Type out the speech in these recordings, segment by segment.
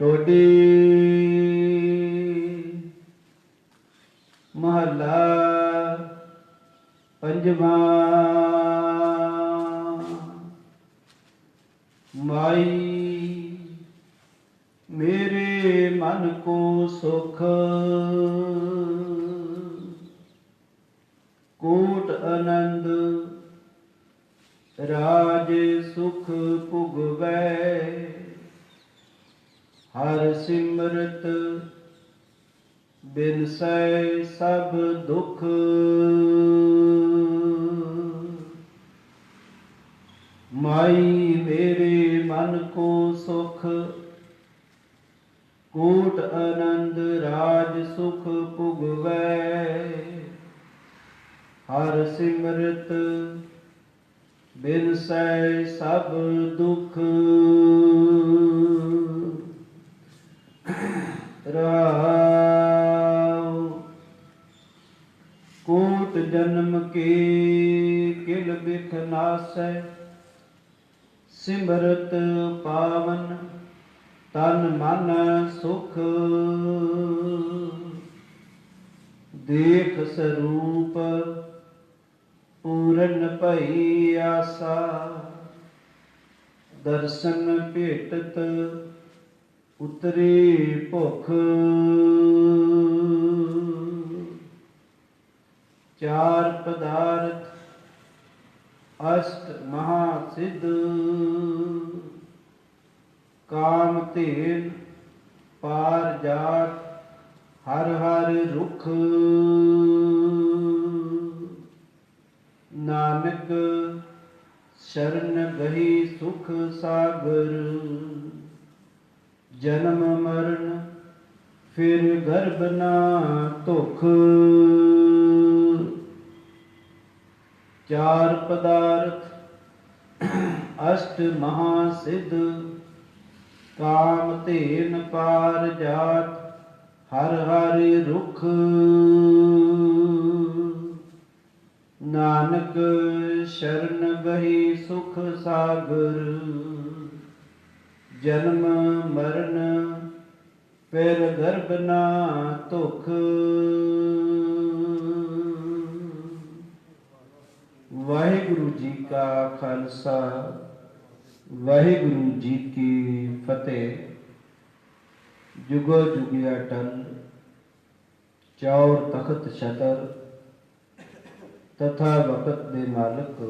ਟੋਡੀ ਮਹੱਲਾ ਪੰਜਵਾਂ ਕੋਟ ਆਨੰਦ ਰਾਜ ਸੁਖ ਭੁਗਵੈ, ਹਰ ਸਿਮਰਤ ਬਿਨਸੈ ਸਭ ਦੁਖ। ਰਾਉ ਕੋਟ ਜਨਮ ਕੇ ਕਿਲ ਬਿਖ ਨਾਸੈ, ਸਿਮਰਤ ਪਾਵਨ ਤਨ ਮਨ ਸੁਖ ਦੇਖ ਸਰੂਪ ਪੂਰਨ ਭਈ ਆਸਾ ਦਰਸ਼ਨ ਭੇਟਤ ਉਤਰੇ ਭੁਖ ਚਾਰ ਪਦਾਰਥ ਅਸ਼ਟ ਮਹਾ ਸਿੱਧ ਕਾਮ ਧੇਨ ਪਾਰ ਜਾਤ ਹਰ ਹਰ ਰੁਖ। ਨਾਨਕ ਸ਼ਰਨ ਗਹੀ ਸੁਖ ਸਾਗਰ। ਜਨਮ ਮਰਨ ਫਿਰ ਗਰਭ ਨਾ ਧੁਖ। ਚਾਰ ਪਦਾਰਥ ਅਸ਼ਟ ਮਹਾ ਸਿੱਧ ਕਾਮ ਧੇਨ ਪਾਰ ਜਾਤ, ਹਰ ਹਰ ਰੁਖ। ਨਾਨਕ ਸ਼ਰਨ ਬਹੀ ਸੁਖ ਸਾਗਰ, ਜਨਮ ਮਰਨ ਪੈਰ ਗਰਭ ਨਾ ਧੁਖ। ਵਾਹਿਗੁਰੂ ਜੀ ਕਾ ਖਾਲਸਾ, ਵਾਹਿਗੁਰੂ ਜੀ ਕੀ ਫਤਿਹ। ਜੁਗੋ ਜੁਗਿਆ ਟਨ ਚੌਰ ਤਖਤ ਸ਼ਤਰ ਤਥਾ ਵਕਤ ਦੇ ਮਾਲਕ,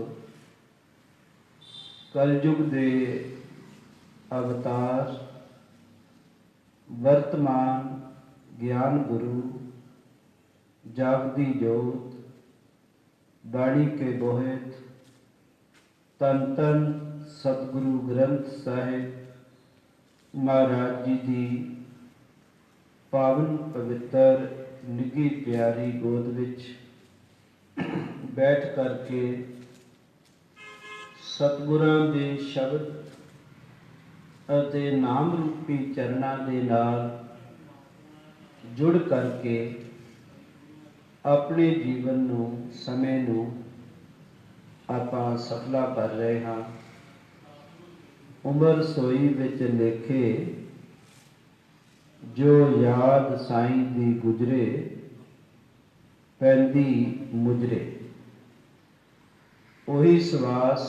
ਕਲਯੁਗ ਦੇ ਅਵਤਾਰ, ਵਰਤਮਾਨ ਗਿਆਨ ਗੁਰੂ ਜਾਗਦੀ ਜੋਤ, ਬਾਣੀ ਕੇ ਬੋਹਿਤ, ਤਨ ਤਨ ਸਤਿਗੁਰੂ ਗ੍ਰੰਥ ਸਾਹਿਬ। ਮਹਾਰਾਜ ਜੀ ਦੀ ਪਾਵਨ ਪਵਿੱਤਰ, ਨਿੱਘੀ, ਪਿਆਰੀ ਗੋਦ ਵਿੱਚ ਬੈਠ ਕਰਕੇ ਸਤਿਗੁਰਾਂ ਦੇ ਸ਼ਬਦ ਅਤੇ ਨਾਮ ਰੂਪੀ ਚਰਨਾਂ ਦੇ ਨਾਲ ਜੁੜ ਕਰਕੇ ਆਪਣੇ ਜੀਵਨ ਨੂੰ, ਸਮੇਂ ਨੂੰ ਆਪਾਂ ਸਫਲਾ ਕਰ ਰਹੇ ਹਾਂ। ਉਮਰ ਸੋਈ ਵਿੱਚ ਲੇਖੇ, ਜੋ ਯਾਦ ਸਾਈਂ ਦੀ ਗੁਜਰੇ, ਪੈਂਦੀ ਮੁਜਰੇ। ਉਹੀ ਸਵਾਸ,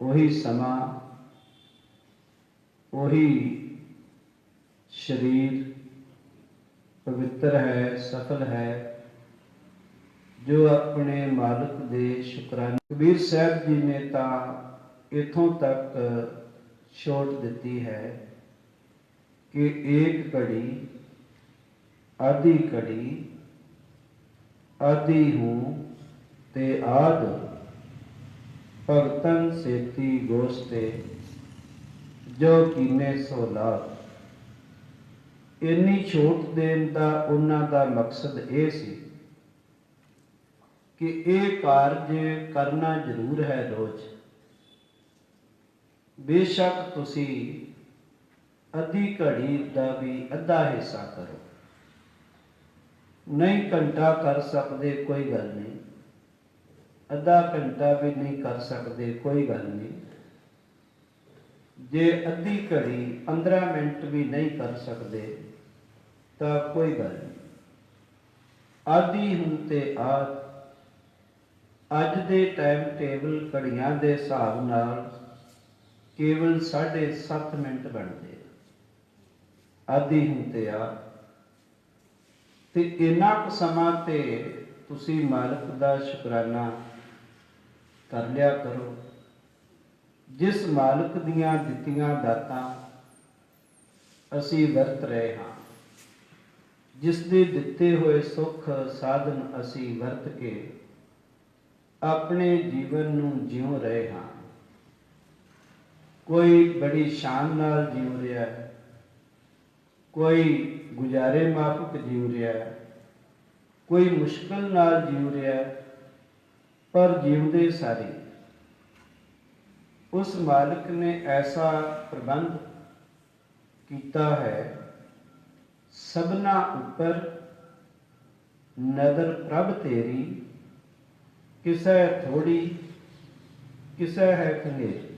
ਉਹੀ ਸਮਾਂ, ਉਹੀ ਸਰੀਰ ਪਵਿੱਤਰ ਹੈ, ਸਫਲ ਹੈ, ਜੋ ਆਪਣੇ ਮਾਲਕ ਦੇ ਸ਼ੁਕਰਾਨੇ ਕਬੀਰ ਸਾਹਿਬ ਜੀ ਨੇ ਤਾਂ ਇਥੋਂ ਤੱਕ ਛੋਟ ਦਿੱਤੀ ਹੈ ਕਿ ਏਕ ਘੜੀ, ਆਧੀ ਘੜੀ ਆਦੀ ਹੂੰ ਤੇ ਆਦ ਭਗਤਨ ਸੇਤੀ ਗੋਸਤੇ ਜੋ ਕੀਨੇ ਸੋ ਲਾਭ। ਇੰਨੀ ਛੋਟ ਦੇਣ ਦਾ ਉਹਨਾਂ ਦਾ ਮਕਸਦ ਇਹ ਸੀ ਕਿ ਇਹ ਕਾਰਜ ਕਰਨਾ ਜ਼ਰੂਰ ਹੈ ਰੋਜ਼। ਬੇਸ਼ੱਕ ਤੁਸੀਂ ਅੱਧੀ ਘੜੀ ਦਾ ਵੀ ਅੱਧਾ ਹਿੱਸਾ ਕਰੋ। ਨਹੀਂ ਘੰਟਾ ਕਰ ਸਕਦੇ ਕੋਈ ਗੱਲ ਨਹੀਂ। ਅੱਧਾ ਘੰਟਾ ਵੀ ਨਹੀਂ ਕਰ ਸਕਦੇ ਕੋਈ ਗੱਲ ਨਹੀਂ। ਜੇ ਅੱਧੀ ਘੜੀ 15 ਮਿੰਟ ਵੀ ਨਹੀਂ ਕਰ ਸਕਦੇ, ਤਾਂ ਕੋਈ ਗੱਲ ਨਹੀਂ। ਆਦੀ ਹੁਣ ਤੇ ਆਦ ਅੱਜ ਦੇ ਟਾਈਮ ਟੇਬਲ ਘੜੀਆਂ ਦੇ ਹਿਸਾਬ ਨਾਲ ਕੇਵਲ 7.5 ਮਿੰਟ ਬਣਦੇ ਆ। ਆਦੀ ਹੁਣ ਆ। ਤੇ ਇੰਨਾ ਕੁ ਸਮਾਂ ਤੇ ਤੁਸੀਂ ਮਾਲਕ ਦਾ ਸ਼ੁਕਰਾਨਾ ਕਰ ਲਿਆ ਕਰੋ। ਜਿਸ ਮਾਲਕ ਦੀਆਂ ਦਿੱਤੀਆਂ ਦਾਤਾਂ ਅਸੀਂ ਵਰਤ ਰਹੇ ਹਾਂ, ਜਿਸ ਦੇ ਦਿੱਤੇ ਹੋਏ ਸੁੱਖ ਸਾਧਨ ਅਸੀਂ ਵਰਤ ਕੇ ਆਪਣੇ ਜੀਵਨ ਨੂੰ ਜਿਉ ਰਹੇ ਹਾਂ। ਕੋਈ ਬੜੀ ਸ਼ਾਨ ਨਾਲ ਜਿਉ ਰਿਹਾ ਹੈ, ਕੋਈ ਗੁਜ਼ਾਰੇ ਮਾਫਕ ਜਿਉ ਰਿਹਾ ਹੈ, ਕੋਈ ਮੁਸ਼ਕਲ ਨਾਲ ਜਿਉ ਰਿਹਾ ਹੈ, ਪਰ ਜਿਉਂਦੇ ਸਾਰੇ। ਉਸ ਮਾਲਕ ਨੇ ਐਸਾ ਪ੍ਰਬੰਧ ਕੀਤਾ ਹੈ, ਸਭਨਾ ਉੱਪਰ ਨਦਰ ਪ੍ਰਭ ਤੇਰੀ, ਕਿਸੈ ਥੋੜੀ, ਕਿਸੈ ਹੈ ਖੰਗੇਰੀ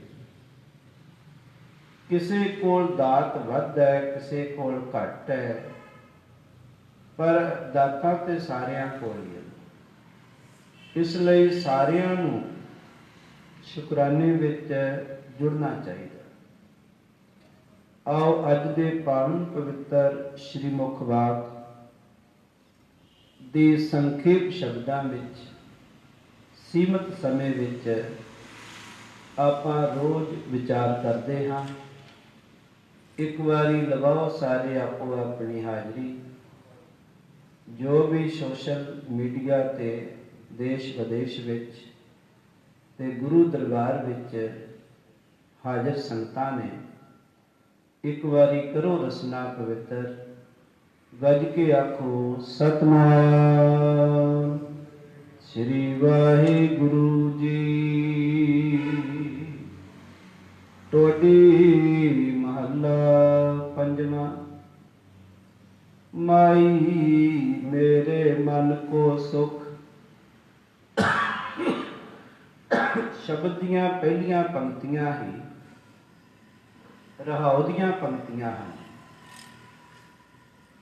ਕਿਸੇ ਕੋਲ ਦਾਤ ਵੱਧ ਹੈ, ਕਿਸੇ ਕੋਲ ਘੱਟ ਹੈ, ਪਰ ਦਾਤਾਂ ਤੇ ਸਾਰਿਆਂ ਕੋਲ ਹੀ ਹੈ। ਇਸ ਲਈ ਸਾਰਿਆਂ ਨੂੰ ਸ਼ੁਕਰਾਨੇ ਵਿੱਚ ਜੁੜਨਾ ਚਾਹੀਦਾ ਆਓ ਅੱਜ ਦੇ ਪਾਵਨ ਪਵਿੱਤਰ ਸ਼੍ਰੀ ਮੁਖ ਵਾਕ ਦੇ ਸੰਖੇਪ ਸ਼ਬਦਾਂ ਵਿੱਚ ਸੀਮਤ ਸਮੇਂ ਵਿੱਚ ਆਪਾਂ ਰੋਜ਼ ਵਿਚਾਰ ਕਰਦੇ ਹਾਂ। ਇੱਕ ਵਾਰੀ ਲਗਾਓ ਸਾਰੇ ਆਪੋ ਆਪਣੀ ਹਾਜ਼ਰੀ। ਜੋ ਵੀ ਸੋਸ਼ਲ ਮੀਡੀਆ ਤੇ ਦੇਸ਼ ਵਿਦੇਸ਼ ਵਿੱਚ ਤੇ ਗੁਰੂ ਦਰਬਾਰ ਵਿੱਚ ਹਾਜ਼ਰ ਸੰਗਤਾਂ ਨੇ, ਇੱਕ ਵਾਰੀ ਕਰੋ ਰਸਨਾ ਪਵਿੱਤਰ। ਗੱਜ ਕੇ ਆਖੋ, ਸਤਨਾਮ। ਸ੍ਰੀ ਵਾਹਿਗੁਰੂ ਜੀ। ਤੁਹਾਡੀ ਮਾਈ ਮੇਰੇ ਮਨ ਕੋ ਸੁਖ। ਸ਼ਬਦ ਦੀਆਂ ਪਹਿਲੀਆਂ ਪੰਕਤੀਆਂ ਹੀ, ਰਹਾਉ ਦੀਆਂ ਪੰਕਤੀਆਂ ਹਨ।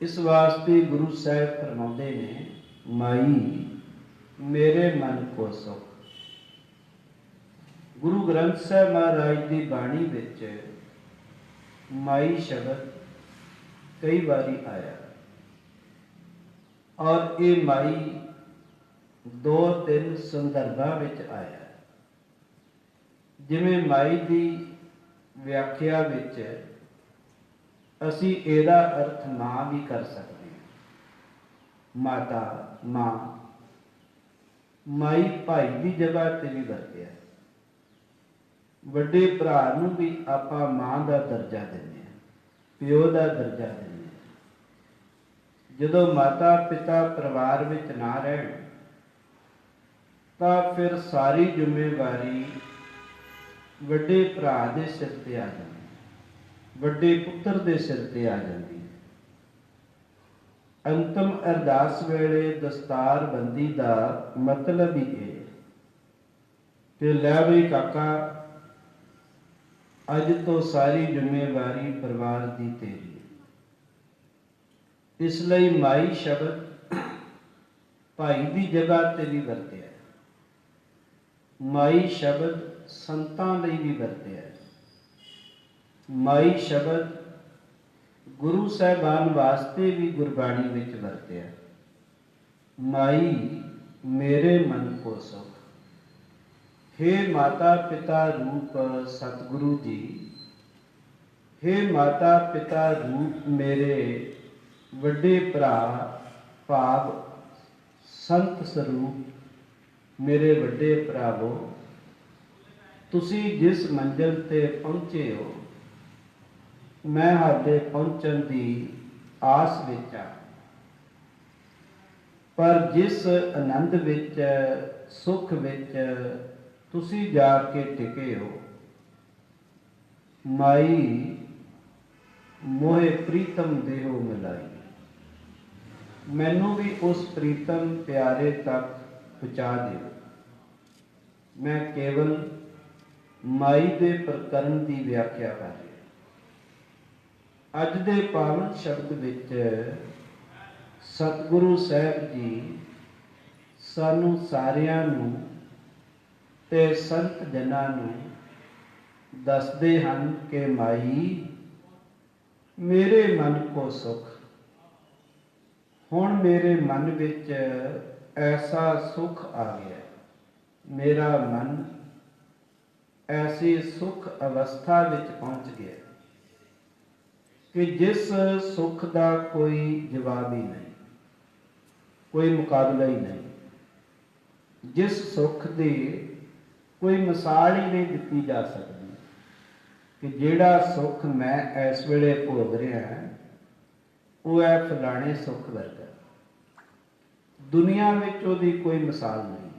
ਇਸ ਵਾਸਤੇ ਗੁਰੂ ਸਾਹਿਬ ਫਰਮਾਉਂਦੇ ਨੇ, ਮਾਈ, ਮੇਰੇ ਮਨ ਕੋ ਸੁਖ। ਗੁਰੂ ਗ੍ਰੰਥ ਸਾਹਿਬ ਮਹਾਰਾਜ ਦੀ ਬਾਣੀ ਵਿੱਚ ਮਾਈ ਸ਼ਬਦ ਕਈ ਵਾਰੀ ਆਇਆ। ਔਰ ਇਹ ਮਾਈ ਦੋ ਤਿੰਨ ਸੰਦਰਭਾਂ ਵਿੱਚ ਆਇਆ। ਜਿਵੇਂ ਮਾਈ ਦੀ ਵਿਆਖਿਆ ਵਿੱਚ ਅਸੀਂ ਇਹਦਾ ਅਰਥ ਮਾਂ ਵੀ ਕਰ ਸਕਦੇ ਹਾਂ। ਮਾਤਾ, ਮਾਂ, ਮਾਈ ਭਾਈ ਦੀ ਜਗ੍ਹਾ ਤੇ ਵੀ ਵਰਤਿਆ। ਵੱਡੇ ਭਰਾ ਨੂੰ ਵੀ ਆਪਾਂ ਮਾਂ ਦਾ ਦਰਜਾ ਦਿੰਦੇ ਹਾਂ, ਪਿਓ ਦਾ ਦਰਜਾ ਦਿੰਦੇ ਜਦੋਂ ਮਾਤਾ ਪਿਤਾ ਪਰਿਵਾਰ ਵਿੱਚ ਨਾ ਰਹਿਣ, ਤਾਂ ਫਿਰ ਸਾਰੀ ਜ਼ਿੰਮੇਵਾਰੀ ਵੱਡੇ ਭਰਾ ਦੇ ਸਿਰ ਤੇ ਆ ਜਾਂਦੀ ਵੱਡੇ ਪੁੱਤਰ ਦੇ ਸਿਰ ਤੇ ਆ ਜਾਂਦੀ ਅੰਤਮ ਅਰਦਾਸ ਵੇਲੇ ਦਸਤਾਰ ਬੰਦੀ ਦਾ ਮਤਲਬ ਹੀ ਇਹ ਕਿ ਲੈ ਵੀ ਕਾਕਾ, ਅੱਜ ਤੋਂ ਸਾਰੀ ਜ਼ਿੰਮੇਵਾਰੀ ਪਰਿਵਾਰ ਦੀ ਤੇਰੀ ਇਸ ਲਈ ਮਾਈ ਸ਼ਬਦ ਭਾਈ ਦੀ ਜਗ੍ਹਾ ਤੇ ਵੀ ਵਰਤਿਆ ਮਾਈ ਸ਼ਬਦ ਸੰਤਾਂ ਲਈ ਵੀ ਵਰਤਿਆ ਮਾਈ ਸ਼ਬਦ ਗੁਰੂ ਸਾਹਿਬਾਨ ਵਾਸਤੇ ਵੀ ਗੁਰਬਾਣੀ ਵਿੱਚ ਵਰਤਿਆ ਮਾਈ, ਮੇਰੇ ਮਨ ਕੋ ਸੁਖ। हे ਮਾਤਾ ਪਿਤਾ ਰੂਪ ਸਤਿਗੁਰੂ ਜੀ हे ਮਾਤਾ ਪਿਤਾ ਰੂਪ ਮੇਰੇ ਵੱਡੇ ਭਰਾ ਭਾਵ ਸੰਤ ਸਰੂਪ ਮੇਰੇ ਵੱਡੇ ਭਰਾਵੋ, ਤੁਸੀਂ ਜਿਸ ਮੰਜ਼ਿਲ ਤੇ ਪਹੁੰਚੇ ਹੋ, ਮੈਂ ਹਾਲੇ ਪਹੁੰਚਣ ਦੀ ਆਸ ਵਿੱਚ ਆ ਪਰ ਜਿਸ ਆਨੰਦ ਵਿੱਚ, ਸੁਖ ਵਿੱਚ ਤੁਸੀਂ ਜਾ ਕੇ ਟਿਕੇ ਹੋ, ਮਾਈ ਮੋਹਿ ਪ੍ਰੀਤਮ ਦੇਹੋ ਮਿਲਾਈ। ਮੈਨੂੰ ਵੀ ਉਸ ਪ੍ਰੀਤਮ ਪਿਆਰੇ ਤੱਕ ਪਹੁੰਚਾ ਦਿਓ। ਮੈਂ ਕੇਵਲ ਮਾਈ ਦੇ ਪ੍ਰਕਰਨ ਦੀ ਵਿਆਖਿਆ ਕਰ ਰਿਹਾ ਅੱਜ ਦੇ ਪਾਵਨ ਸ਼ਬਦ ਵਿੱਚ ਸਤਿਗੁਰੂ ਸਾਹਿਬ ਜੀ ਸਾਨੂੰ ਸਾਰਿਆਂ ਨੂੰ ਤੇ ਸੰਤ ਜਨਾਂ ਨੂੰ ਦੱਸਦੇ ਹਨ ਕਿ ਮਾਈ, ਮੇਰੇ ਮਨ ਕੋ ਸੁਖ ਹੁਣ ਮੇਰੇ ਮਨ ਵਿੱਚ ਐਸਾ ਸੁਖ ਆ ਗਿਆ। ਮੇਰਾ ਮਨ ਐਸੀ ਸੁਖ ਅਵਸਥਾ ਵਿੱਚ ਪਹੁੰਚ ਗਿਆ ਕਿ ਜਿਸ ਸੁਖ ਦਾ ਕੋਈ ਜਵਾਬ ਹੀ ਨਹੀਂ, ਕੋਈ ਮੁਕਾਬਲਾ ਹੀ ਨਹੀਂ। ਜਿਸ ਸੁਖ ਦੀ ਕੋਈ ਮਿਸਾਲ ਹੀ ਨਹੀਂ ਦਿੱਤੀ ਜਾ ਸਕਦੀ ਕਿ ਜਿਹੜਾ ਸੁਖ ਮੈਂ ਇਸ ਵੇਲੇ ਭੋਗ ਰਿਹਾ ਹਾਂ ਉਹ ਹੈ ਫਲਾਣੇ ਸੁੱਖ ਵਰਗਾ ਦੁਨੀਆ ਵਿੱਚ ਉਹਦੀ ਕੋਈ ਮਿਸਾਲ ਨਹੀਂ।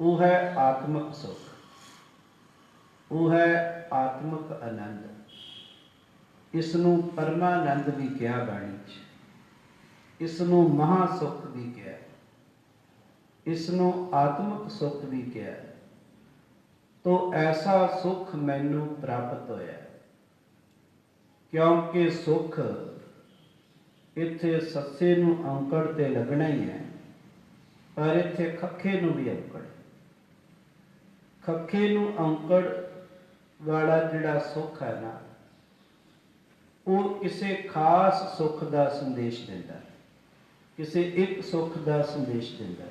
ਉਹ ਹੈ ਆਤਮਿਕ ਸੁਖ। ਉਹ ਹੈ ਆਤਮਿਕ ਆਨੰਦ। ਇਸ ਨੂੰ ਪਰਮਾਨੰਦ ਵੀ ਕਿਹਾ ਬਾਣੀ 'ਚ। ਇਸ ਨੂੰ ਮਹਾ ਸੁਖ ਵੀ ਕਿਹਾ। ਇਸ ਨੂੰ ਆਤਮਿਕ ਸੁਖ ਵੀ ਕਿਹਾ। ਤੋ ਐਸਾ ਸੁੱਖ ਮੈਨੂੰ ਪ੍ਰਾਪਤ ਹੋਇਆ। ਕਿਉਂਕਿ ਸੁਖ ਇੱਥੇ ਸੱਸੇ ਨੂੰ ਔਂਕੜ ਤੇ ਲੱਗਣਾ ਹੀ ਹੈ, ਪਰ ਇੱਥੇ ਖੱਖੇ ਨੂੰ ਵੀ ਔਂਕੜ ਹੈ। ਖੱਖੇ ਨੂੰ ਔਂਕੜ ਵਾਲਾ ਜਿਹੜਾ ਸੁਖ ਹੈ ਨਾ, ਉਹ ਕਿਸੇ ਖਾਸ ਸੁਖ ਦਾ ਸੰਦੇਸ਼ ਦਿੰਦਾ ਕਿਸੇ ਇੱਕ ਸੁਖ ਦਾ ਸੰਦੇਸ਼ ਦਿੰਦਾ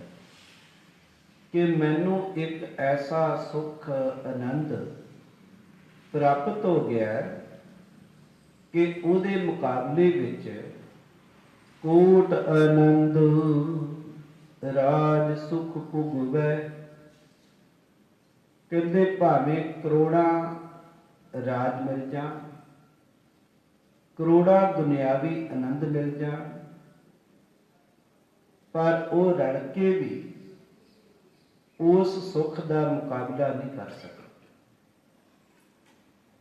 ਕਿ ਮੈਨੂੰ ਇੱਕ ਐਸਾ ਸੁਖ ਆਨੰਦ ਪ੍ਰਾਪਤ ਹੋ ਗਿਆ ਹੈ ਕਿ ਉਹਦੇ ਮੁਕਾਬਲੇ ਵਿੱਚ ਕੋਟ ਆਨੰਦ, ਰਾਜ ਸੁਖ ਭੁਗਵੈ। ਕਹਿੰਦੇ ਭਾਵੇਂ ਕਰੋੜਾਂ ਰਾਜ ਮਿਲ ਜਾਣ, ਕਰੋੜਾਂ ਦੁਨਿਆਵੀ ਆਨੰਦ ਮਿਲ ਜਾਣ, ਪਰ ਉਹ ਰਲ ਕੇ ਵੀ ਉਸ ਸੁੱਖ ਦਾ ਮੁਕਾਬਲਾ ਨਹੀਂ ਕਰ ਸਕਦਾ।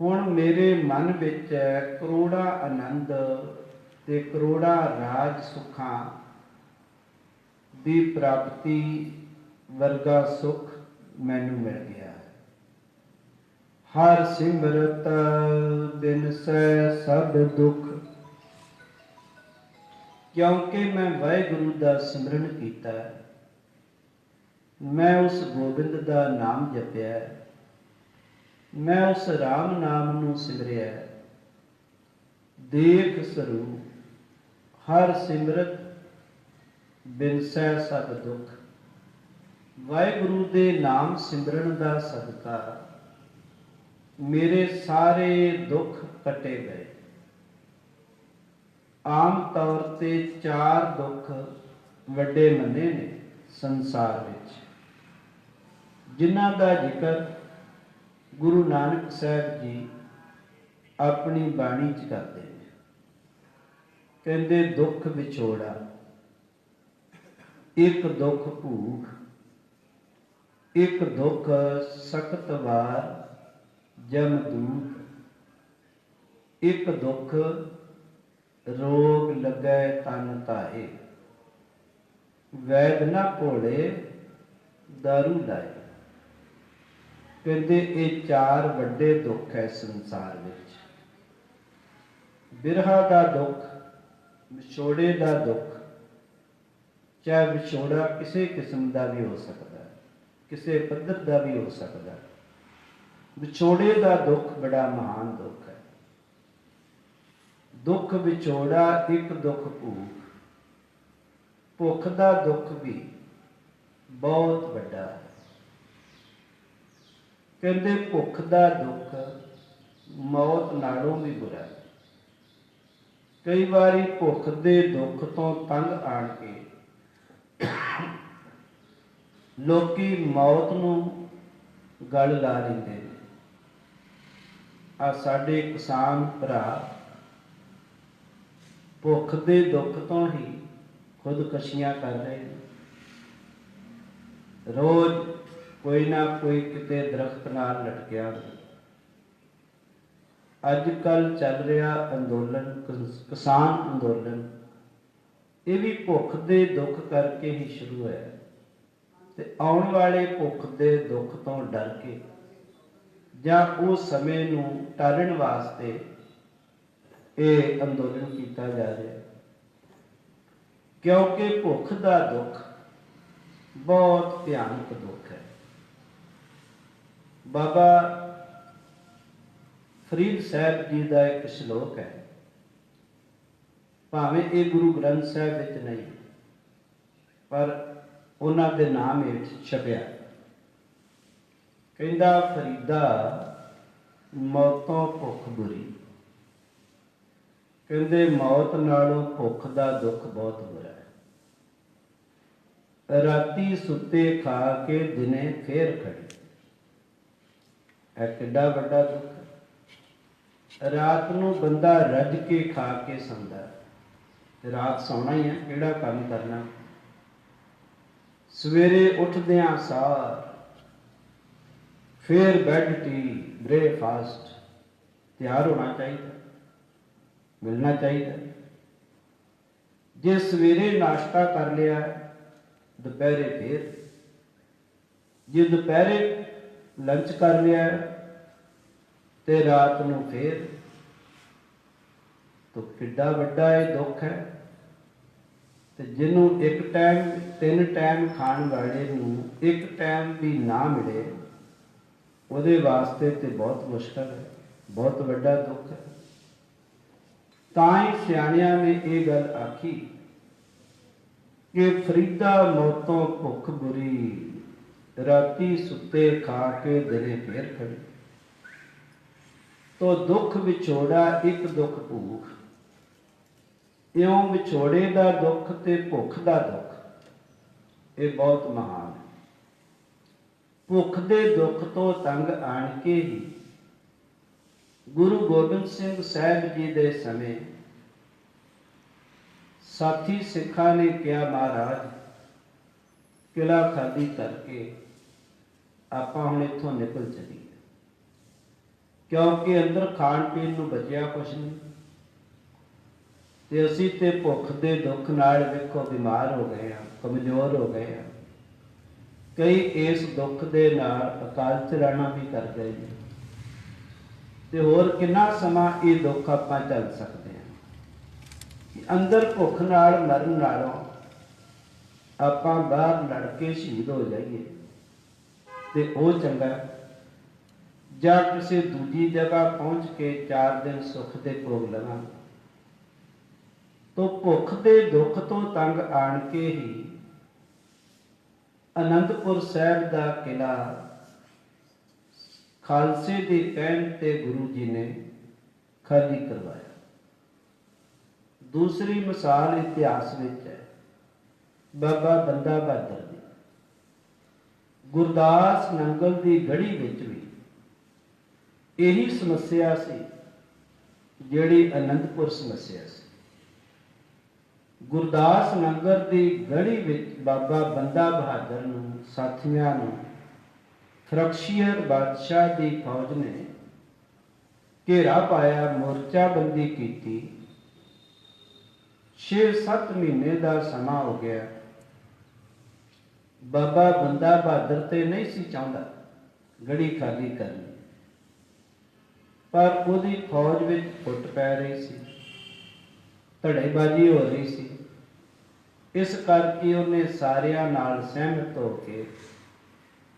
ਹੁਣ ਮੇਰੇ ਮਨ ਵਿੱਚ ਕਰੋੜਾਂ ਆਨੰਦ ਤੇ ਕਰੋੜਾਂ ਰਾਜ ਸੁੱਖਾਂ ਦੀ ਪ੍ਰਾਪਤੀ ਵਰਗਾ ਸੁਖ ਮੈਨੂੰ ਮਿਲ ਗਿਆ। ਹੈ ਹਰ ਸਿਮਰਤ ਬਿਨ ਸਹਿ ਸਭ ਦੁੱਖ। ਕਿਉਂਕਿ ਮੈਂ ਵਾਹਿਗੁਰੂ ਦਾ ਸਿਮਰਨ ਕੀਤਾ, ਮੈਂ ਉਸ ਗੋਬਿੰਦ ਦਾ ਨਾਮ ਜਪਿਆ। ਮੈਂ ਉਸ ਰਾਮ ਨਾਮ ਨੂੰ ਸਿਮਰਿਆ। ਦੇਖ ਸਰੂਪ, ਹਰ ਸਿਮਰਤ ਬਿਨਸੈ ਸਭ ਦੁੱਖ। ਵਾਹਿਗੁਰੂ ਦੇ ਨਾਮ ਸਿਮਰਨ ਦਾ ਸਦਕਾ। ਮੇਰੇ ਸਾਰੇ ਦੁੱਖ ਕਟੇ ਗਏ। ਆਮ ਤੌਰ ਤੇ ਚਾਰ ਦੁੱਖ ਵੱਡੇ ਮੰਨੇ ਨੇ ਸੰਸਾਰ ਵਿੱਚ। ਜਿਨ੍ਹਾਂ ਦਾ ਜ਼ਿਕਰ ਗੁਰੂ ਨਾਨਕ ਸਾਹਿਬ ਜੀ ਆਪਣੀ ਬਾਣੀ 'ਚ ਕਰਦੇ ਨੇ। ਕਹਿੰਦੇ, ਦੁੱਖ ਵਿਛੋੜਾ, ਇੱਕ ਦੁੱਖ ਭੂਖ, ਇੱਕ ਦੁੱਖ ਸਖਤ ਵਾਰ ਜਮ ਦੂਤ, ਇੱਕ ਦੁੱਖ ਰੋਗ ਲੱਗੈ ਤਨ ਤਾਹੇ, ਵੈਦ ਨਾ ਭੋਲੇ, ਦਾਰੂ ਲਾਏ। ਕਹਿੰਦੇ ਇਹ ਚਾਰ ਵੱਡੇ ਦੁੱਖ ਹੈ ਸੰਸਾਰ ਵਿੱਚ। ਬਿਰਹਾ ਦਾ ਦੁੱਖ, ਵਿਛੋੜੇ ਦਾ ਦੁੱਖ, ਚਾਹੇ ਵਿਛੋੜਾ ਕਿਸੇ ਕਿਸਮ ਦਾ ਵੀ ਹੋ ਸਕਦਾ ਹੈ, ਕਿਸੇ ਪੱਧਰ ਦਾ ਵੀ ਹੋ ਸਕਦਾ ਹੈ। ਵਿਛੋੜੇ ਦਾ ਦੁੱਖ ਬੜਾ ਮਹਾਨ ਦੁੱਖ ਹੈ। ਦੁੱਖ ਵਿਛੋੜਾ, ਇੱਕ ਦੁੱਖ ਭੂਖ, ਭੁੱਖ ਦਾ ਦੁੱਖ ਵੀ ਬਹੁਤ ਵੱਡਾ ਹੈ। ਕਹਿੰਦੇ ਭੁੱਖ ਦਾ ਦੁੱਖ ਮੌਤ ਨਾਲੋਂ ਵੀ ਬੁਰਾ। ਕਈ ਵਾਰੀ ਭੁੱਖ ਦੇ ਦੁੱਖ ਤੋਂ ਤੰਗ ਆਣ ਕੇ ਲੋਕੀ ਮੌਤ ਨੂੰ ਗਲ ਲਾ ਲੈਂਦੇ ਨੇ। ਆ ਸਾਡੇ ਕਿਸਾਨ ਭਰਾ ਭੁੱਖ ਦੇ ਦੁੱਖ ਤੋਂ ਹੀ ਖੁਦਕਸ਼ੀਆਂ ਕਰ ਰਹੇ ਨੇ। ਰੋਜ਼ ਕੋਈ ਨਾ ਕੋਈ ਕਿਤੇ ਦਰਖਤ ਨਾਲ ਲਟਕਿਆ ਹੁੰਦਾ। ਅੱਜ ਕੱਲ ਚੱਲ ਰਿਹਾ ਅੰਦੋਲਨ ਕਿਸਾਨ ਅੰਦੋਲਨ, ਇਹ ਵੀ ਭੁੱਖ ਦੇ ਦੁੱਖ ਕਰਕੇ ਹੀ ਸ਼ੁਰੂ ਹੋਇਆ ਤੇ ਆਉਣ ਵਾਲੇ ਭੁੱਖ ਦੇ ਦੁੱਖ ਤੋਂ ਡਰ ਕੇ ਜਾਂ ਉਸ ਸਮੇਂ ਨੂੰ ਟਾਲਣ ਵਾਸਤੇ ਇਹ ਅੰਦੋਲਨ ਕੀਤਾ ਜਾ ਰਿਹਾ ਕਿਉਂਕਿ ਭੁੱਖ ਦਾ ਦੁੱਖ ਬਹੁਤ ਭਿਆਨਕ ਦੁੱਖ ਹੈ। ਬਾਬਾ ਫਰੀਦ ਸਾਹਿਬ ਜੀ ਦਾ ਇੱਕ ਸ਼ਲੋਕ ਹੈ। ਭਾਵੇਂ ਇਹ ਗੁਰੂ ਗ੍ਰੰਥ ਸਾਹਿਬ ਵਿੱਚ ਨਹੀਂ, ਪਰ ਉਹਨਾਂ ਦੇ ਨਾਮ ਵਿੱਚ ਛਪਿਆ। ਕਹਿੰਦਾ, ਫਰੀਦਾ, ਮੌਤੋਂ ਭੁੱਖ ਬੁਰੀ। ਕਹਿੰਦੇ, ਮੌਤ ਨਾਲੋਂ ਭੁੱਖ ਦਾ ਦੁੱਖ ਬਹੁਤ ਬੁਰਾ ਹੈ। ਰਾਤੀ ਸੁੱਤੇ ਖਾ ਕੇ ਦਿਨੇ ਫੇਰ ਖੜੇ। ਇਹ ਕਿੱਡਾ ਵੱਡਾ ਦੁੱਖ? ਰਾਤ ਨੂੰ ਬੰਦਾ ਰੱਜ ਕੇ ਖਾ ਕੇ ਸੌਂਦਾ ਰਾਤ ਸੌਣਾ ਹੀ ਹੈ, ਕਿਹੜਾ ਕੰਮ ਕਰਨਾ? ਸਵੇਰੇ ਉੱਠਦਿਆਂ ਸਾਰ, ਫਿਰ ਬੈੱਡ ਟੀ, ਬ੍ਰੇਕਫਾਸਟ, ਤਿਆਰ ਹੋਣਾ ਚਾਹੀਦਾ, ਮਿਲਣਾ ਚਾਹੀਦਾ। ਜੇ ਸਵੇਰੇ ਨਾਸ਼ਤਾ ਕਰ ਲਿਆ, ਦੁਪਹਿਰੇ ਫਿਰ। ਜੇ ਦੁਪਹਿਰੇ ਲੰਚ ਕਰ ਲਿਆ ਤੇ ਰਾਤ ਨੂੰ ਫੇਰ ਤੋ ਕਿੱਡਾ ਵੱਡਾ ਇਹ ਦੁੱਖ ਹੈ ਤੇ ਜਿਹਨੂੰ ਇੱਕ ਟਾਈਮ, ਤਿੰਨ ਟਾਈਮ ਖਾਣ ਵਾਲੇ ਨੂੰ ਇੱਕ ਟਾਈਮ ਵੀ ਨਾ ਮਿਲੇ, ਉਹਦੇ ਵਾਸਤੇ ਤੇ ਬਹੁਤ ਮੁਸ਼ਕਲ ਹੈ, ਬਹੁਤ ਵੱਡਾ ਦੁੱਖ ਹੈ। ਤਾਂ ਹੀ ਸਿਆਣਿਆਂ ਨੇ ਇਹ ਗੱਲ ਆਖੀ ਕਿ ਫਰੀਦਾ ਮੌਤੋਂ ਭੁੱਖ ਬੁਰੀ ਰਾਤੀ ਸੁੱਤੇ ਖਾ ਕੇ ਦਿਨੇ ਫੇਰ ਖੜੇ। ਤੋ ਦੁੱਖ ਵਿਛੋੜਾ ਇੱਕ ਦੁੱਖ ਭੂਖ ਇਉਂ ਵਿਛੋੜੇ ਦਾ ਦੁੱਖ ਤੇ ਭੁੱਖ ਦਾ ਦੁੱਖ। ਇਹ ਬਹੁਤ ਮਹਾਨ ਹੈ। ਭੁੱਖ ਦੇ ਦੁੱਖ ਤੋਂ ਤੰਗ ਆਣ ਕੇ ਹੀ ਗੁਰੂ ਗੋਬਿੰਦ ਸਿੰਘ ਸਾਹਿਬ ਜੀ ਦੇ ਸਮੇਂ ਸਾਥੀ ਸਿੱਖਾਂ ਨੇ ਕਿਹਾ, ਮਹਾਰਾਜ ਕਿਲਾ ਖਾਲੀ ਕਰਕੇ ਆਪਾਂ ਹੁਣ ਇੱਥੋਂ ਨਿਕਲ ਚੱਲੀਏ। ਕਿਉਂਕਿ ਅੰਦਰ ਖਾਣ ਪੀਣ ਨੂੰ ਬਚਿਆ ਕੁਛ ਨਹੀਂ। ਤੇ ਅਸੀਂ ਤੇ ਭੁੱਖ ਦੇ ਦੁੱਖ ਨਾਲ ਵੇਖੋ ਬਿਮਾਰ ਹੋ ਗਏ ਆ ਕਮਜ਼ੋਰ ਹੋ ਗਏ ਆ ਕਈ ਇਸ ਦੁੱਖ ਦੇ ਨਾਲ ਅਕਾਲ ਚਲਾਣਾ ਵੀ ਕਰ ਗਏ ਨੇ। ਤੇ ਹੋਰ ਕਿੰਨਾ ਸਮਾਂ ਇਹ ਦੁੱਖ ਆਪਾਂ ਚੱਲ ਸਕਦੇ ਹਾਂ। ਅੰਦਰ ਭੁੱਖ ਨਾਲ, ਮਰਨ ਨਾਲੋਂ ਆਪਾਂ ਬਾਹਰ ਲੜ ਕੇ ਸ਼ਹੀਦ ਹੋ ਜਾਈਏ। ਤੇ ਉਹ ਚੰਗਾ ਜਾਂ ਕਿਸੇ ਦੂਜੀ ਜਗ੍ਹਾ ਪਹੁੰਚ ਕੇ 4 ਦਿਨ ਸੁੱਖ ਦੇ ਭੋਗ ਲਵਾਂਗੇ ਤੋ ਭੁੱਖ ਦੇ ਦੁੱਖ ਤੋਂ ਤੰਗ ਆਣ ਕੇ ਹੀ ਅਨੰਦਪੁਰ ਸਾਹਿਬ ਦਾ ਕਿਲਾ ਖਾਲਸੇ ਦੇ ਕਹਿਣ ਤੇ ਗੁਰੂ ਜੀ ਨੇ ਖਾਲੀ ਕਰਵਾਇਆ। ਦੂਸਰੀ ਮਿਸਾਲ ਇਤਿਹਾਸ ਵਿੱਚ ਹੈ। ਬਾਬਾ ਬੰਦਾ ਬਹਾਦਰ ਦੀ। ਗੁਰਦਾਸ ਨੰਗਲ ਦੀ ਗੜੀ ਵਿੱਚ ਵੀ। ਇਹੀ ਸਮੱਸਿਆ ਸੀ, ਜਿਹੜੀ ਅਨੰਦਪੁਰ ਸਮੱਸਿਆ ਸੀ। ਗੁਰਦਾਸ ਨਗਰ ਦੀ ਗੜੀ ਵਿੱਚ ਬਾਬਾ ਬੰਦਾ ਬਹਾਦਰ ਨੂੰ, ਸਾਥੀਆਂ ਨੂੰ, ਫਰਕਸ਼ੀਅਰ ਬਾਦਸ਼ਾਹ ਦੀ ਫੌਜ ਨੇ ਘੇਰਾ ਪਾਇਆ ਮੋਰਚਾ ਬੰਦੀ ਕੀਤੀ 6-7 ਮਹੀਨੇ ਦਾ ਸਮਾਂ ਹੋ ਗਿਆ। ਬਾਬਾ ਬੰਦਾ ਬਹਾਦਰ ਤੇ ਨਹੀਂ ਸੀ ਚਾਹੁੰਦਾ। ਗੜੀ ਖਾਲੀ ਕਰਨੀ। ਪਰ ਉਹਦੀ ਫੌਜ ਵਿੱਚ ਫੁੱਟ ਪੈ ਰਹੀ ਸੀ। ਧੜੇਬਾਜ਼ੀ ਹੋ ਰਹੀ ਸੀ। ਇਸ ਕਰਕੇ ਉਹਨੇ ਸਾਰਿਆਂ ਨਾਲ ਸਹਿਮਤ ਹੋ ਕੇ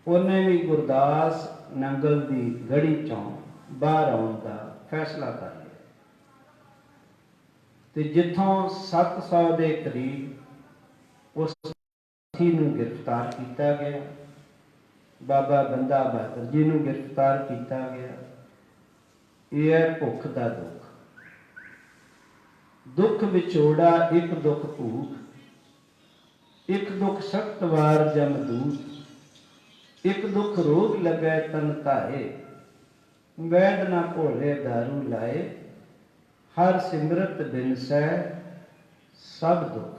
ਉਹਨੇ ਵੀ ਗੁਰਦਾਸ ਨੰਗਲ ਦੀ ਗੜੀ ਚੋਂ ਬਾਹਰ ਆਉਣ ਦਾ ਫੈਸਲਾ ਕਰ ਲਿਆ। ਤੇ ਜਿੱਥੋਂ 700 ਦੇ ਕਰੀਬ ਉਸ ਸਾਥੀ ਨੂੰ ਗ੍ਰਿਫਤਾਰ ਕੀਤਾ ਗਿਆ। ਬਾਬਾ ਬੰਦਾ ਬਹਾਦਰ ਜੀ ਨੂੰ ਗ੍ਰਿਫਤਾਰ ਕੀਤਾ ਗਿਆ। ਇਹ ਹੈ ਭੁੱਖ ਦਾ ਦੁੱਖ। ਦੁੱਖ ਵਿਛੋੜਾ ਇੱਕ ਦੁੱਖ ਭੂਖ ਇੱਕ ਦੁੱਖ ਸਖਤ ਵਾਰ ਜਮਦੂਤ ਇੱਕ ਦੁੱਖ ਰੋਗ ਲੱਗੈ ਤਨ ਧਾਏ। ਵੈਦ ਨਾ ਭੋਲੇ ਦਾਰੂ ਲਾਏ, ਹਰ ਸਿਮਰਤ ਬਿਨਸੈ ਸਭ ਦੁੱਖ।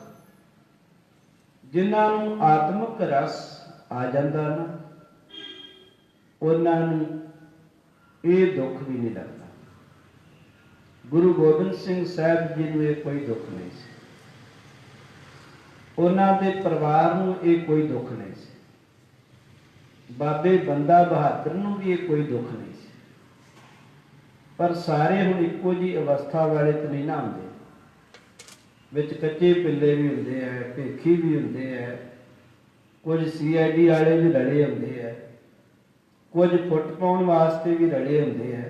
ਜਿਨ੍ਹਾਂ ਨੂੰ ਆਤਮਿਕ ਰਸ ਆ ਜਾਂਦਾ ਨਾ, ਉਹਨਾਂ ਨੂੰ ਇਹ ਦੁੱਖ ਵੀ ਨਹੀਂ ਲੱਗਦਾ। ਗੁਰੂ ਗੋਬਿੰਦ ਸਿੰਘ ਸਾਹਿਬ ਜੀ ਨੂੰ ਇਹ ਕੋਈ ਦੁੱਖ ਨਹੀਂ ਸੀ। ਉਹਨਾਂ ਦੇ ਪਰਿਵਾਰ ਨੂੰ ਇਹ ਕੋਈ ਦੁੱਖ ਨਹੀਂ ਸੀ। ਬਾਬੇ ਬੰਦਾ ਬਹਾਦਰ ਨੂੰ ਵੀ ਇਹ ਕੋਈ ਦੁੱਖ ਨਹੀਂ ਸੀ। ਪਰ ਸਾਰੇ ਹੁਣ ਇੱਕੋ ਜੀ ਅਵਸਥਾ ਵਾਲੇ ਤਾਂ ਨਹੀਂ ਨਾ ਹੁੰਦੇ ਵਿੱਚ ਕੱਚੇ ਪਿੱਲੇ ਵੀ ਹੁੰਦੇ ਆ, ਭੇਖੀ ਵੀ ਹੁੰਦੇ ਆ, ਕੁਝ ਸੀਆਈਡੀ ਵਾਲੇ ਵੀ ਰਲੇ ਹੁੰਦੇ ਆ, ਕੁਝ ਫੁੱਟ ਪਾਉਣ ਵਾਸਤੇ ਵੀ ਰਲੇ ਹੁੰਦੇ ਆ।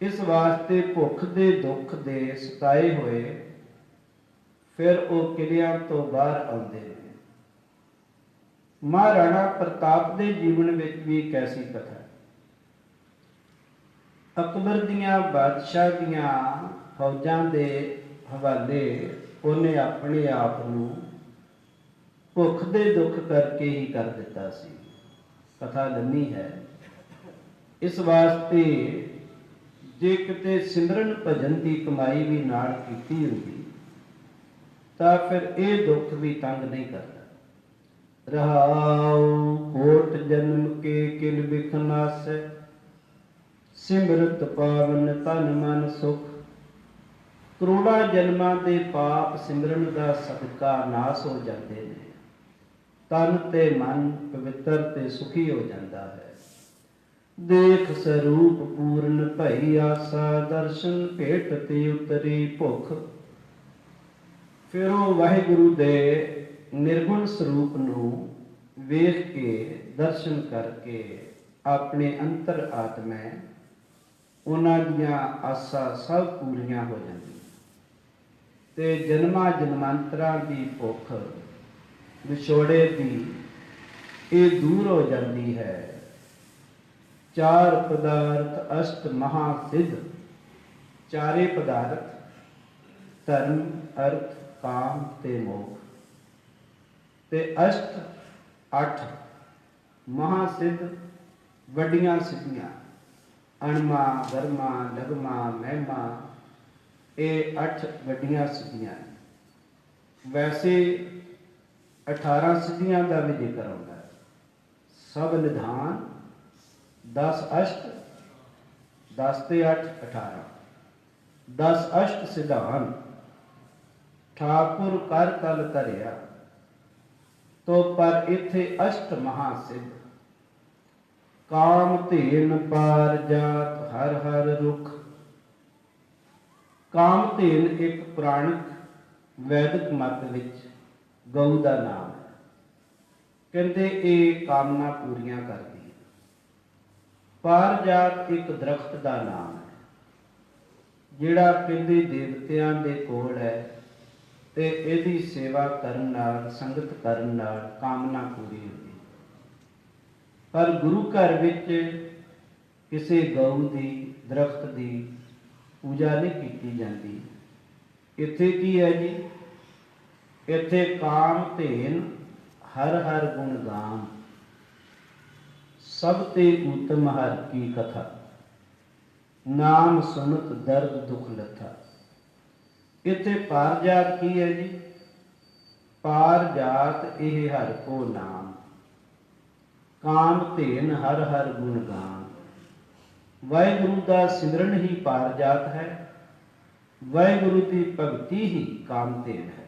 ਇਸ ਵਾਸਤੇ ਭੁੱਖ ਦੇ ਦੁੱਖ ਦੇ ਸਤਾਏ ਹੋਏ ਫਿਰ ਉਹ ਕਿਲਿਆਂ ਤੋਂ ਬਾਹਰ ਆਉਂਦੇ ਨੇ। ਮਹਾਰਾਣਾ ਪ੍ਰਤਾਪ ਦੇ ਜੀਵਨ ਵਿੱਚ ਵੀ ਇੱਕ ਐਸੀ ਕਥਾ ਅਕਬਰ ਦੀਆਂ ਬਾਦਸ਼ਾਹ ਦੀਆਂ ਫੌਜਾਂ ਦੇ ਹਵਾਲੇ, ਉਹਨੇ ਆਪਣੇ ਆਪ ਨੂੰ ਭੁੱਖ ਦੇ ਦੁੱਖ ਕਰਕੇ ਹੀ ਕਰ ਦਿੱਤਾ ਸੀ। ਕਥਾ ਲੰਮੀ ਹੈ। ਇਸ ਵਾਸਤੇ ਜੇ ਕਿਤੇ ਸਿਮਰਨ ਭਜਨ ਦੀ ਕਮਾਈ ਵੀ ਨਾਲ ਕੀਤੀ ਹੁੰਦੀ, ਤਾਂ ਫਿਰ ਇਹ ਦੁੱਖ ਵੀ ਤੰਗ ਨਹੀਂ ਕਰਦਾ। ਰਹਾਉ ਕੋਟ ਜਨਮ ਕੇ ਕਿਲ ਬਿਖਨਾਸ ਸਿਮਰਤ ਪਾਵਨ ਤਨ ਮਨ ਸੁਖ ਕਰੋੜਾਂ ਜਨਮਾਂ ਦੇ ਪਾਪ ਸਿਮਰਨ ਦਾ ਸਦਕਾ ਨਾਸ ਹੋ ਜਾਂਦੇ ਨੇ। ਤਨ ਤੇ ਮਨ ਪਵਿੱਤਰ ਤੇ ਸੁਖੀ ਹੋ ਜਾਂਦਾ ਹੈ। ਦੇਖ ਸਰੂਪ ਪੂਰਨ ਭਈ ਆਸਾ, ਦਰਸ਼ਨ ਭੇਟ ਤੇ ਉਤਰੀ ਭੁਖ। ਫਿਰੋ ਵਾਹਿਗੁਰੂ ਦੇ ਨਿਰਗੁਣ ਸਰੂਪ ਨੂੰ ਵੇਖ ਕੇ, ਦਰਸ਼ਨ ਕਰਕੇ ਆਪਣੇ ਅੰਤਰ ਆਤਮਾ, ਉਹਨਾਂ ਦੀਆਂ ਆਸਾਂ ਸਭ ਪੂਰੀਆਂ ਹੋ ਜਾਂਦੀਆਂ। ਤੇ ਜਨਮਾਂ ਜਨਮਾਂਤਰਾਂ ਦੀ ਭੁੱਖ, ਵਿਛੋੜੇ ਦੀ, ਇਹ ਦੂਰ ਹੋ ਜਾਂਦੀ ਹੈ। ਚਾਰ ਪਦਾਰਥ ਅਸ਼ਟ ਮਹਾ ਸਿੱਧ ਚਾਰੇ ਪਦਾਰਥ ਧਰਮ, ਅਰਥ, ਕਾਮ ਤੇ ਮੋਖ। ਤੇ ਅਸ਼ਟ, ਅੱਠ ਮਹਾ ਸਿੱਧ ਵੱਡੀਆਂ ਸਿੱਧੀਆਂ, ਅਣਮਾ ਗਰਮਾ ਲਗਮਾ ਮਹਿਮਾ ਇਹ ਅੱਠ ਵੱਡੀਆਂ ਸਿੱਧੀਆਂ ਵੈਸੇ 18 ਸਿੱਧੀਆਂ ਦਾ ਵੀ ਜ਼ਿਕਰ ਆਉਂਦਾ ਹੈ। ਸਭ ਨਿਧਾਨ 10 ਅਸ਼ਟ 10 ਤੇ 8 18 10 ਅਸ਼ਟ ਸਿਧਾਨ, ਠਾਕੁਰ ਕਰ ਕਲ ਧਰਿਆ, ਤੋ ਪਰ ਇੱਥੇ ਅਸ਼ਟ ਮਹਾ ਸਿੱਧ ਕਾਮ ਧੇਨ ਪਾਰ ਜਾਤ ਹਰ ਹਰ ਰੁਖ ਕਾਮਧੇਨ ਇੱਕ ਪੁਰਾਣਿਕ ਵੈਦਿਕ ਮਤ ਵਿੱਚ ਗਊ ਦਾ ਨਾਮ ਹੈ। ਕਹਿੰਦੇ ਇਹ ਕਾਮਨਾ ਪੂਰੀਆਂ ਕਰਦੀ ਹੈ। ਪਾਰ ਜਾਤ ਇੱਕ ਦਰਖਤ ਦਾ ਨਾਮ ਹੈ, ਜਿਹੜਾ ਕਹਿੰਦੇ ਦੇਵਤਿਆਂ ਦੇ ਕੋਲ ਹੈ ਤੇ ਇਹਦੀ ਸੇਵਾ ਕਰਨ ਨਾਲ, ਸੰਗਤ ਕਰਨ ਨਾਲ ਕਾਮਨਾ ਪੂਰੀ ਹੁੰਦੀ ਹੈ। ਪਰ ਗੁਰੂ ਘਰ ਵਿੱਚ ਕਿਸੇ ਗਊ ਦੀ, ਦਰਖਤ ਦੀ ਪੂਜਾ ਨਹੀਂ ਕੀਤੀ ਜਾਂਦੀ। ਇੱਥੇ ਕੀ ਹੈ ਜੀ? ਇੱਥੇ ਕਾਮ, ਧੇਨ, ਹਰ ਹਰ ਗੁਣ ਗਾਮ ਸਭ ਤੇ ਉਤਮ ਹਰ ਕੀ ਕਥਾ। ਨਾਮ ਸੁਨਤ ਦਰਦ ਦੁਖ ਲਥਾ। ਇੱਥੇ ਪਾਰ ਜਾਤ ਕੀ ਹੈ ਜੀ? ਪਾਰ ਜਾਤ ਇਹ ਹਰ ਕੋ ਨਾਮ। ਕਾਮ, ਧੇਨ, ਹਰ ਹਰ ਗੁਣ ਗਾਨ ਵਾਹਿਗੁਰੂ ਦਾ ਸਿਮਰਨ ਹੀ ਪਾਰ ਜਾਤ ਹੈ, ਵਾਹਿਗੁਰੂ ਦੀ ਭਗਤੀ ਹੀ ਕਾਮ ਧੇਨ ਹੈ।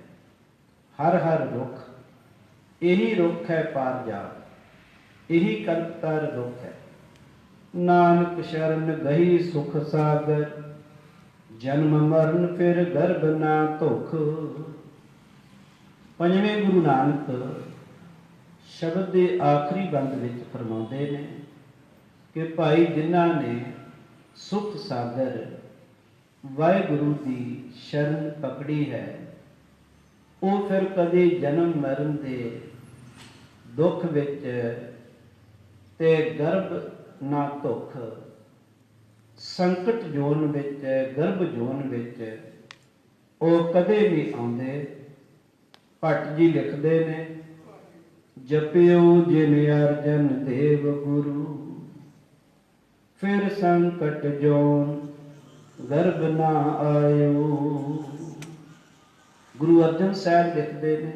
ਹਰ ਹਰ ਰੁੱਖ, ਇਹੀ ਰੁੱਖ ਹੈ ਪਾਰ ਜਾਤ ਇਹੀ ਕਰਤਰ ਰੁੱਖ ਹੈ। ਨਾਨਕ ਸ਼ਰਨ ਗਈ ਸੁਖ ਸਾਗਰ, ਜਨਮ ਮਰਨ ਫਿਰ ਗਰਭ ਨਾ ਧੁਖ। ਪੰਜਵੇਂ ਗੁਰੂ ਨਾਨਕ ਸ਼ਬਦ ਦੇ ਆਖਰੀ ਬੰਦ ਵਿੱਚ ਫਰਮਾਉਂਦੇ ਨੇ ਕਿ ਭਾਈ ਜਿਨ੍ਹਾਂ ਨੇ ਸੁਖ ਸਾਗਰ ਵਾਹਿਗੁਰੂ ਦੀ ਸ਼ਰਨ ਪਕੜੀ ਹੈ, ਉਹ ਫਿਰ ਕਦੇ ਜਨਮ ਮਰਨ ਦੇ ਦੁੱਖ ਵਿੱਚ ਤੇ ਗਰਭ ਨਾ ਧੁਖ, ਸੰਕਟ ਜੋਨ ਵਿੱਚ, ਗਰਭ ਜੋਨ ਵਿੱਚ ਉਹ ਕਦੇ ਨਹੀਂ ਆਉਂਦੇ, ਭੱਟ ਜੀ ਲਿਖਦੇ ਨੇ, ਜਪਿਓ ਜਿਨ ਅਰਜਨ ਦੇਵ ਗੁਰੂ। ਫਿਰ ਸੰਕਟ ਜੋਨ ਗਰਭ ਨਾ ਆਇਓ। ਗੁਰੂ ਅਰਜਨ ਸਾਹਿਬ ਲਿਖਦੇ ਨੇ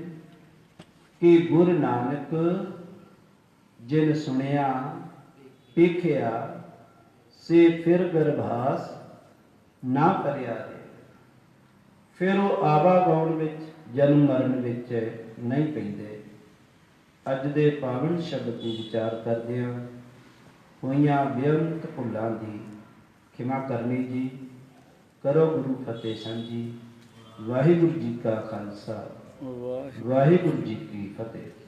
ਕਿ ਗੁਰ ਨਾਨਕ ਜਿਨ ਸੁਣਿਆ ਪੇਖਿਆ ਸੇ ਫਿਰ ਗਰਭਾਸ ਨਾ ਕਰਿਆ ਰੇ ਫਿਰ ਉਹ ਆਵਾਗਾਉਣ ਵਿੱਚ, ਜਨਮ ਮਰਨ ਵਿੱਚ ਨਹੀਂ ਪੈਂਦੇ। ਅੱਜ ਦੇ ਪਾਵਨ ਸ਼ਬਦ ਦੀ ਵਿਚਾਰ ਕਰਦਿਆਂ ਹੋਈਆਂ ਬੇਅੰਤ ਭੁੱਲਾਂ ਦੀ ਖਿਮਾ ਕਰਨੀ ਜੀ। ਕਰੋ ਗੁਰੂ ਫਤਿਹ ਸਾਂਝੀ ਵਾਹਿਗੁਰੂ ਜੀ ਕਾ ਖਾਲਸਾ। ਵਾਹਿਗੁਰੂ ਜੀ ਕੀ ਫਤਿਹ।